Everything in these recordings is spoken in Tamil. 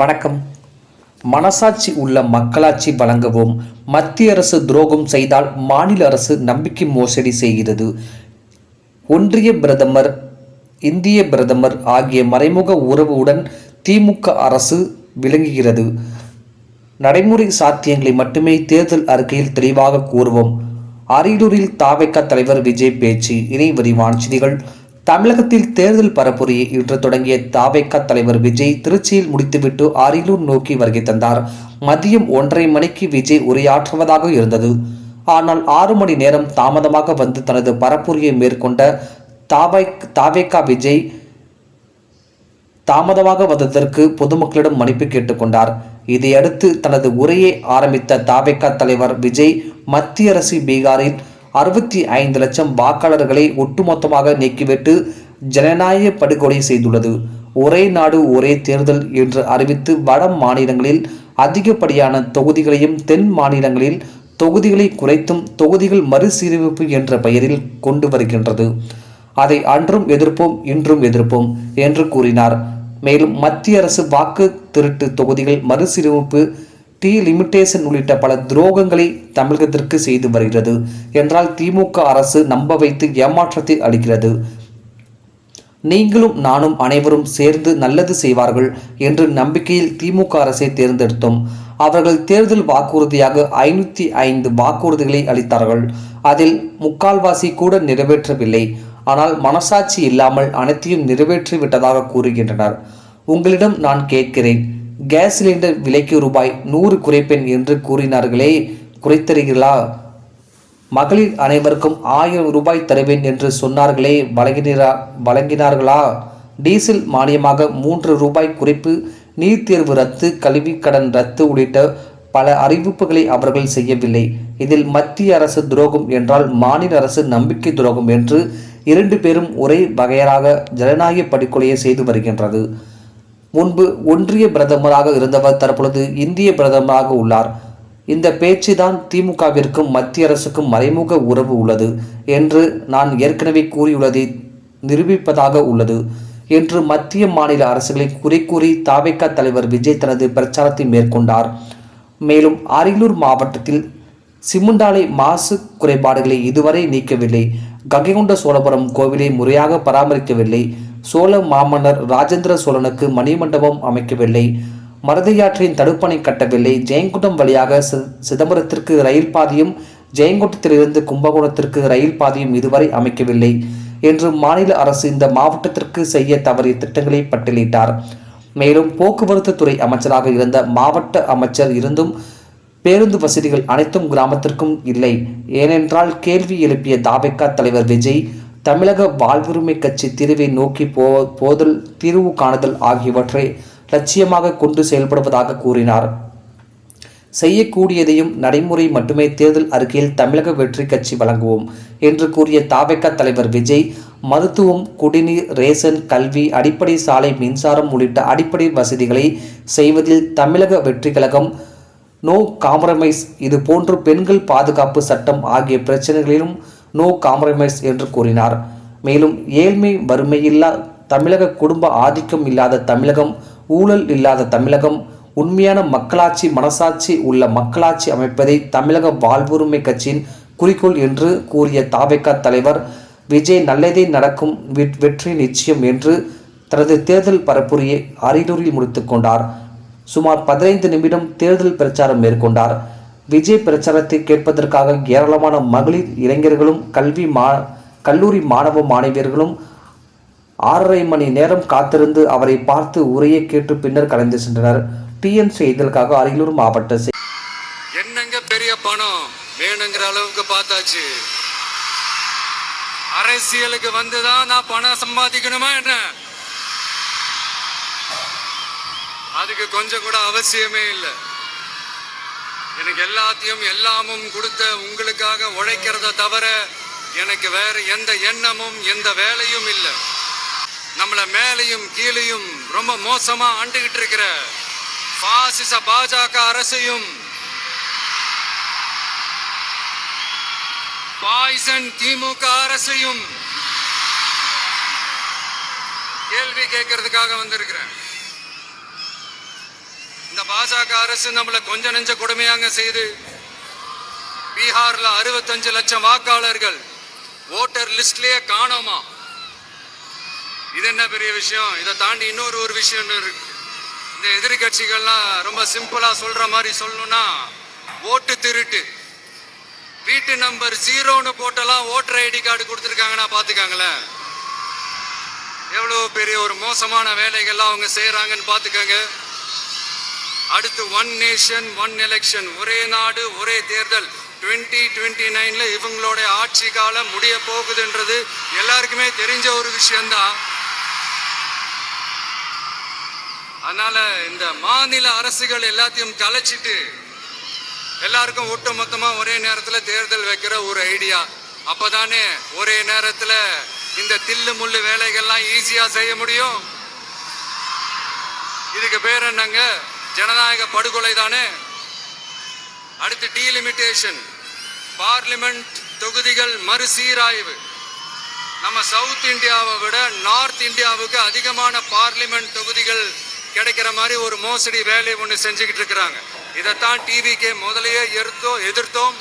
வணக்கம். மனசாட்சி உள்ள மக்களாட்சி வழங்கவும் மத்திய அரசு துரோகம் செய்தால் மாநில அரசு நம்பிக்கை மோசடி செய்கிறது. ஒன்றிய பிரதமர் இந்திய பிரதமர் ஆகிய மறைமுக உறவுடன் திமுக அரசு விளங்குகிறது. நடைமுறை சாத்தியங்களை மட்டுமே தேர்தல் அறிக்கையில் தெளிவாக கூறுவோம். அரியலூரில் தாவைக்க தலைவர் விஜய் பேச்சு. இணை வரிவான் செய்திகள். தமிழகத்தில் தேர்தல் பரப்புரையை இன்று தொடங்கிய தாவைக்க தலைவர் விஜய் திருச்சியில் முடித்துவிட்டு அரியலூர் நோக்கி வருகை தந்தார். மதியம் ஒன்றரை மணிக்கு விஜய் உரையாற்றுவதாக இருந்தது. ஆனால் ஆறு மணி நேரம் தாமதமாக வந்து தனது பரப்புரையை மேற்கொண்ட தாவை தாவேக்கா விஜய் தாமதமாக வந்ததற்கு பொதுமக்களிடம் மன்னிப்பு கேட்டுக்கொண்டார் இதையடுத்து தனது உரையை ஆரம்பித்த தாவேக்கா தலைவர் விஜய் மத்திய அரசு பீகாரில் அறுபத்தி ஐந்து லட்சம் வாக்காளர்களை ஒட்டுமொத்தமாக நீக்கிவிட்டு ஜனநாயக படுகொலை செய்துள்ளது. ஒரே நாடு ஒரே தேர்தல் என்று அறிவித்து வட மாநிலங்களில் அதிகப்படியான தொகுதிகளையும் தென் மாநிலங்களில் தொகுதிகளை குறைத்தும் தொகுதிகள் மறுசீரமைப்பு என்ற பெயரில் கொண்டு வருகின்றது. அதை அன்றும் எதிர்ப்போம் இன்றும் எதிர்ப்போம் என்று கூறினார். மேலும் மத்திய அரசு வாக்கு திருட்டு தொகுதிகள் மறுசீரமைப்பு டி லிமிட்டேஷன் உள்ளிட்ட பல துரோகங்களை தமிழகத்திற்கு செய்து வருகிறது. என்றால் திமுக அரசு நம்ப வைத்து ஏமாற்றத்தை அளிக்கிறது. நீங்களும் நானும் அனைவரும் சேர்ந்து நல்லது செய்வார்கள் என்று நம்பிக்கையில் திமுக அரசை தேர்ந்தெடுத்தோம். அவர்கள் தேர்தல் வாக்குறுதியாக ஐநூற்றி ஐந்து வாக்குறுதிகளை அளித்தார்கள். அதில் முக்கால்வாசி கூட நிறைவேற்றவில்லை. ஆனால் மனசாட்சி இல்லாமல் அனைத்தையும் நிறைவேற்றி விட்டதாக கூறுகின்றனர். உங்களிடம் நான் கேட்கிறேன். கேஸ் சிலிண்டர் விலைக்கு ரூபாய் நூறு குறைப்பேன் என்று கூறினார்களே குறைத்தருகிறீர்களா? மகளிர் அனைவருக்கும் ஆயிரம் ரூபாய் தருவேன் என்று சொன்னார்களே வழங்கினரா வழங்கினார்களா? டீசல் மானியமாக மூன்று ரூபாய் குறைப்பு நீட் தேர்வு ரத்து கல்வி கடன் ரத்து உள்ளிட்ட பல அறிவிப்புகளை அவர்கள் செய்யவில்லை. இதில் மத்திய அரசு துரோகம் என்றால் மாநில அரசு நம்பிக்கை துரோகம் என்று இரண்டு பேரும் ஒரே வகையராக ஜனநாயக படுகொலையை செய்து வருகின்றது. முன்பு ஒன்றிய பிரதமராக இருந்தவர் தற்பொழுது இந்திய பிரதமராக உள்ளார். இந்த பேச்சுதான் திமுகவிற்கும் மத்திய அரசுக்கும் மறைமுக உறவு உள்ளது என்று நான் ஏற்கனவே கூறியுள்ளதை நிரூபிப்பதாக உள்ளது என்று மத்திய மாநில அரசுகளை குறை கூறி தாவேக்கா தலைவர் விஜய் தனது பிரச்சாரத்தை மேற்கொண்டார். மேலும் அரியலூர் மாவட்டத்தில் சிமுண்டாலை மாசு குறைபாடுகளை இதுவரை நீக்கவில்லை. கங்கைகொண்ட சோழபுரம் கோவிலை முறையாக பராமரிக்கவில்லை. சோழ மாமன்னர் ராஜேந்திர சோழனுக்கு மணிமண்டபம் அமைக்கவில்லை. மருதையாற்றின் தடுப்பணை கட்டவில்லை. ஜெயங்குண்டம் வழியாக சி- சிதம்பரத்திற்கு ரயில் பாதையும் ஜெயங்குட்டத்திலிருந்து கும்பகோணத்திற்கு ரயில் பாதையும் இதுவரை அமைக்கவில்லை என்று மாநில அரசு இந்த மாவட்டத்திற்கு செய்ய தவறிய திட்டங்களை பட்டியலிட்டார். மேலும் போக்குவரத்து துறை அமைச்சராக இருந்த மாவட்ட அமைச்சர் இருந்தும் பேருந்து வசதிகள் அனைத்தும் கிராமத்திற்கும் இல்லை. ஏனென்றால் கேள்வி எழுப்பிய தாபெக்கா தலைவர் விஜய் தமிழக வாழ்வுரிமை கட்சி தீர்வை நோக்கி போ போதல் தீர்வு காணுதல் ஆகியவற்றை லட்சியமாக கொண்டு செயல்படுவதாக கூறினார். செய்யக்கூடியதையும் நடைமுறை மட்டுமே தேர்தல் அறிக்கையில் தமிழக வெற்றி கட்சி வழங்குவோம் என்று கூறிய தாபெக்கா தலைவர் விஜய் மருத்துவம் குடிநீர் ரேஷன் கல்வி அடிப்படை சாலை மின்சாரம் உள்ளிட்ட அடிப்படை வசதிகளை செய்வதில் தமிழக வெற்றி கழகம் நோ காம்ப்ரமைஸ் இது போன்று பெண்கள் பாதுகாப்பு சட்டம் ஆகிய பிரச்சனைகளிலும் நோ காம்ப்ரமைஸ் என்று கூறினார். மேலும் ஏழ்மை வறுமையில்லா தமிழக குடும்ப ஆதிக்கம் இல்லாத தமிழகம் ஊழல் இல்லாத தமிழகம் உண்மையான மக்களாட்சி மனசாட்சி உள்ள மக்களாட்சி அமைப்பதை தமிழக வாழ்வுரிமை கட்சியின் குறிக்கோள் என்று கூறிய தாவேக்கா தலைவர் விஜய் நல்லதே நடக்கும் வெற்றி நிச்சயம் என்று தனது தேர்தல் பரப்புரையை அரியலூரில் முடித்துக் கொண்டார். சுமார் பதினைந்து நிமிடம் தேர்தல் பிரச்சாரம் மேற்கொண்டார். விஜய் பிரச்சாரத்தை கேட்பதற்காக ஏராளமான மகளிர் இளைஞர்களும் கல்வி மா கல்லூரி மாணவ மாணவியர்களும் ஆறரை மணி நேரம் காத்திருந்து அவரை பார்த்து உரையை கேட்டு பின்னர் கலந்து சென்றனர். டிஎன் செய்திகளுக்காக அரியலூர் மாவட்ட என்னங்க பெரிய பணம்? வேணுங்கிற அளவுக்கு பார்த்தாச்சு. அரசியலுக்கு வந்துதான் நான் பணம் சம்பாதிக்கணுமா என்ன? அதுக்கு கொஞ்சம் கூட அவசியமே இல்லை. எனக்கு எல்லாத்தையும் எல்லாமும் கொடுத்த உங்களுக்காக உழைக்கிறத தவிர எனக்கு வேற எந்த எண்ணமும் எந்த வேலையும் இல்லை. நம்மளை மேலையும் கீழையும் ரொம்ப மோசமா ஆண்டுகிட்டு இருக்கிற பாசிச பாஜக அரசையும் பாய்சன் திமுக அரசையும் கேள்வி கேட்கறதுக்காக வந்திருக்கிறேன். பாஜக அரசு நம்மளை கொஞ்ச நெஞ்ச கொடுமையாங்க செய்து. பீகார்ல அறுபத்தஞ்சு லட்சம் வாக்காளர்கள். ஓட்டர் லிஸ்ட்லயே காணோமா? இது என்ன பெரிய விஷயம்? இதை தாண்டி இன்னொரு ஒரு விஷயம் இருக்கு. இந்த எதிரி கட்சிகள்லாம் ரொம்ப சிம்பிளா சொல்ற மாதிரி சொல்லணும்னா ஓட்டு திருட்டு. வீட்டு நம்பர் ஜீரோன்னு போட்டெல்லாம் ஓட்டர் ஐடி கார்டு கொடுத்துருக்காங்கன்னா பார்த்துக்காங்களேன் எவ்வளோ பெரிய ஒரு மோசமான வேலைகள்லாம் அவங்க செய்கிறாங்கன்னு பார்த்துக்கோங்க அடுத்து ஒன் நேஷன் ஒன் எலெக்ஷன் ஒரே நாடு ஒரே தேர்தல். டுவெண்ட்டி டுவெண்ட்டி நைனில் இவங்களோட ஆட்சி காலம் முடிய போகுதுன்றது எல்லாருக்குமே தெரிஞ்ச ஒரு விஷயம்தான். அதனால இந்த மாநில அரசுகள் எல்லாத்தையும் கலைச்சிட்டு எல்லாருக்கும் ஒட்டு மொத்தமா ஒரே நேரத்தில் தேர்தல் வைக்கிற ஒரு ஐடியா. அப்பதானே ஒரே நேரத்தில் இந்த தில்லு முள்ளு வேலைகள்லாம் ஈஸியா செய்ய முடியும். இதுக்கு பேர் என்னங்க? ஜனநாயக படுகொலை தானே? அடுத்து டீலிமிட்டேஷன் பார்லிமெண்ட் தொகுதிகள் மறுசீராய்வு. நம்ம சவுத் இந்தியாவை விட நார்த் இந்தியாவுக்கு அதிகமான பார்லிமெண்ட் தொகுதிகள் கிடைக்கிற மாதிரி ஒரு மோசடி வேலை ஒன்று செஞ்சுக்கிட்டு இருக்கிறாங்க. இதைத்தான் டிவிக்கே முதலையே எதிர்த்தோம் எதிர்த்தோம்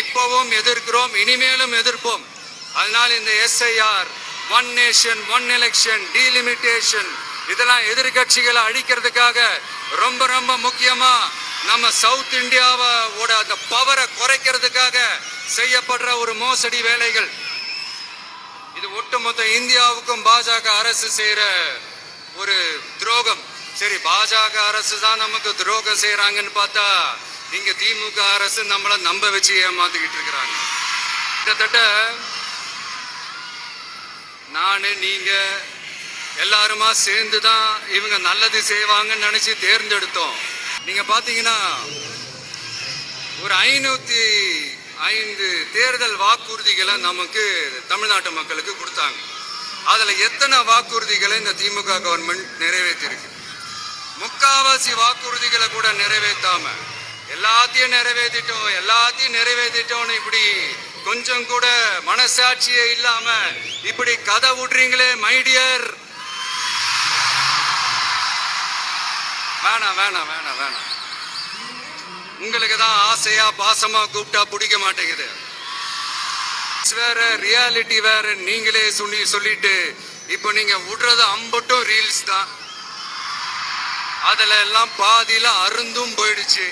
இப்பவும் எதிர்க்கிறோம் இனிமேலும் எதிர்ப்போம். அதனால் இந்த SIR one nation one election delimitation இதெல்லாம் எதிர்கட்சிகளை அழிக்கிறதுக்காக ரொம்ப ரொம்ப முக்கியமா நம்ம சவுத் இந்தியாவோட அந்த பவரை குறைக்கிறதுக்காக செய்யப்படுற ஒரு மோசடி வேலைகள். இது ஒட்டுமொத்த இந்தியாவுக்கும் பாஜக அரசு செய்யற ஒரு துரோகம். சரி பாஜக அரசு தான் நமக்கு துரோகம் செய்யறாங்கன்னு பார்த்தா இங்க திமுக அரசு நம்மள நம்ப வச்சு ஏமாத்திக்கிட்டு இருக்கிறாங்க. கிட்டத்தட்ட நானு நீங்க எல்லாருமா சேர்ந்து தான் இவங்க நல்லது செய்வாங்கன்னு நினச்சி தேர்ந்தெடுத்தோம். நீங்கள் பார்த்தீங்கன்னா ஒரு ஐநூற்றி ஐந்து தேர்தல் வாக்குறுதிகளை நமக்கு தமிழ்நாட்டு மக்களுக்கு கொடுத்தாங்க. அதில் எத்தனை வாக்குறுதிகளை இந்த திமுக கவர்மெண்ட் நிறைவேற்றிருக்கு? முக்காவாசி வாக்குறுதிகளை கூட நிறைவேற்றாம எல்லாத்தையும் நிறைவேற்றிட்டோம் எல்லாத்தையும் நிறைவேற்றிட்டோம்னு இப்படி கொஞ்சம் கூட மனசாட்சியே இல்லாம இப்படி கதை விடுறீங்களே மைடியர் வேணாம் வேணாம் வேணாம் வேணாம். உங்களுக்கு தான் ஆசையா பாசமா கூப்பிட்டா பிடிக்க மாட்டேங்குது. வேற ரியாலிட்டி வேற நீங்களே சொல்லி சொல்லிட்டு இப்போ நீங்க விடுறது அம்பட்டும் ரீல்ஸ் தான். அதுல எல்லாம் பாதியில அருந்தும் போயிடுச்சு.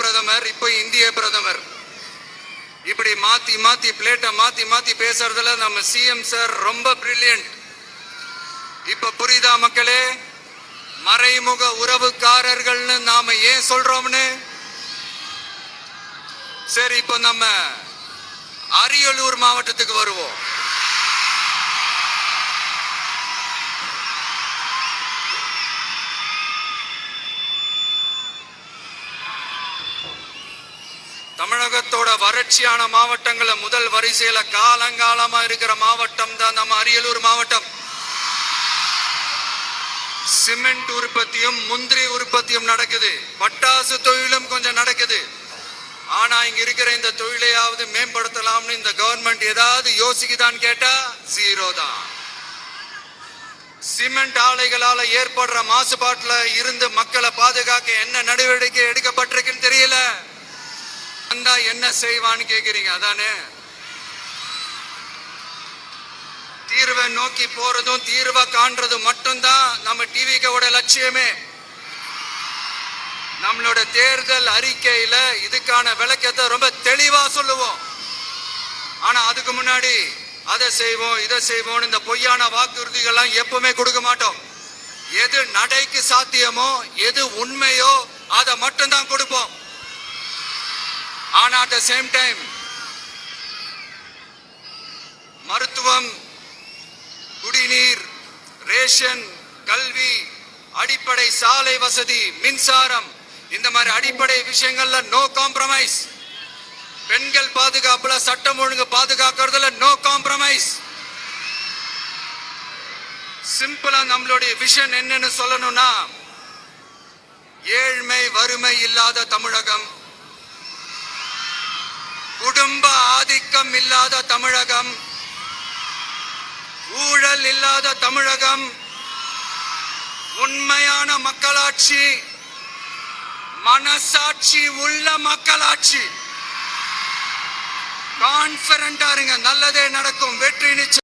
பிரதமர் இப்போ இந்திய பிரதமர். இப்படி மாத்தி மாத்தி பிளேட்டை மாத்தி மாத்தி பேசுறதுல நம்ம சிஎம் சார் ரொம்ப பிரில்லியன்ட் இப்ப புரியுதா மக்களே? மறைமுக உறவுக்காரர்கள்னு நாம ஏன் சொல்றோம்னு? சரி இப்போ நம்ம அரியலூர் மாவட்டத்துக்கு வருவோம். தமிழகத்தோட வறட்சியான மாவட்டங்களை முதல் வரிசையில காலங்காலமா இருக்கிற மாவட்டம் தான் நம்ம அரியலூர் மாவட்டம். சிமெண்ட் உற்பத்தியும் முந்திரி உற்பத்தியும் நடக்குது. பட்டாசு தொழிலும் கொஞ்சம் நடக்குது. ஆனா இங்க இருக்கிற இந்த தொழிலையாவது மேம்படுத்தலாம்னு இந்த கவர்மெண்ட் ஏதாவது யோசிக்குதான்னு கேட்டா ஜீரோ தான். சிமெண்ட் ஆலைகளால ஏற்படுற மாசுபாட்டுல இருந்து மக்களை பாதுகாக்க என்ன நடவடிக்கை எடுக்கப்பட்டிருக்குன்னு தெரியல. என்ன செய்வான்னு கேக்குறீங்க அதானே? தீர்வை நோக்கி போறதும் தீர்வை காண்றதும் மட்டும்தான் நம்ம டிவிக்கோட லட்சியமே. நம்மளோட தேர்தல் அறிக்கையில இதுக்கான விளக்கத்தை ரொம்ப தெளிவா சொல்லுவோம். ஆனா அதுக்கு முன்னாடி அதை செய்வோம் இதை செய்வோம் இந்த பொய்யான வாக்குறுதிகள்லாம் எப்பவுமே கொடுக்க மாட்டோம். எது நடைக்கு சாத்தியமோ எது உண்மையோ அதை மட்டும்தான் கொடுப்போம். ஆனா அட் த சேம் டைம் மருத்துவம் குடிநீர் ரேஷன் கல்வி அடிப்படை சாலை வசதி மின்சாரம் இந்த மாதிரி அடிப்படை விஷயங்கள்ல நோ காம்ப்ரமைஸ் பெண்கள் பாதுகாப்புல சட்டம் ஒழுங்கு பாதுகாக்கிறதுல நோ காம்ப்ரமைஸ் சிம்பிளா நம்மளுடைய விஷன் என்னன்னு சொல்லணும்னா ஏழ்மை வறுமை இல்லாத தமிழகம். குடும்ப ஆதிக்கம் இல்லாத தமிழகம். ஊழல் இல்லாத தமிழகம் உண்மையான மக்களாட்சி மனசாட்சி உள்ள மக்களாட்சி. கான்பிடண்டா இருங்க நல்லதே நடக்கும் வெற்றி நிச்சயம்.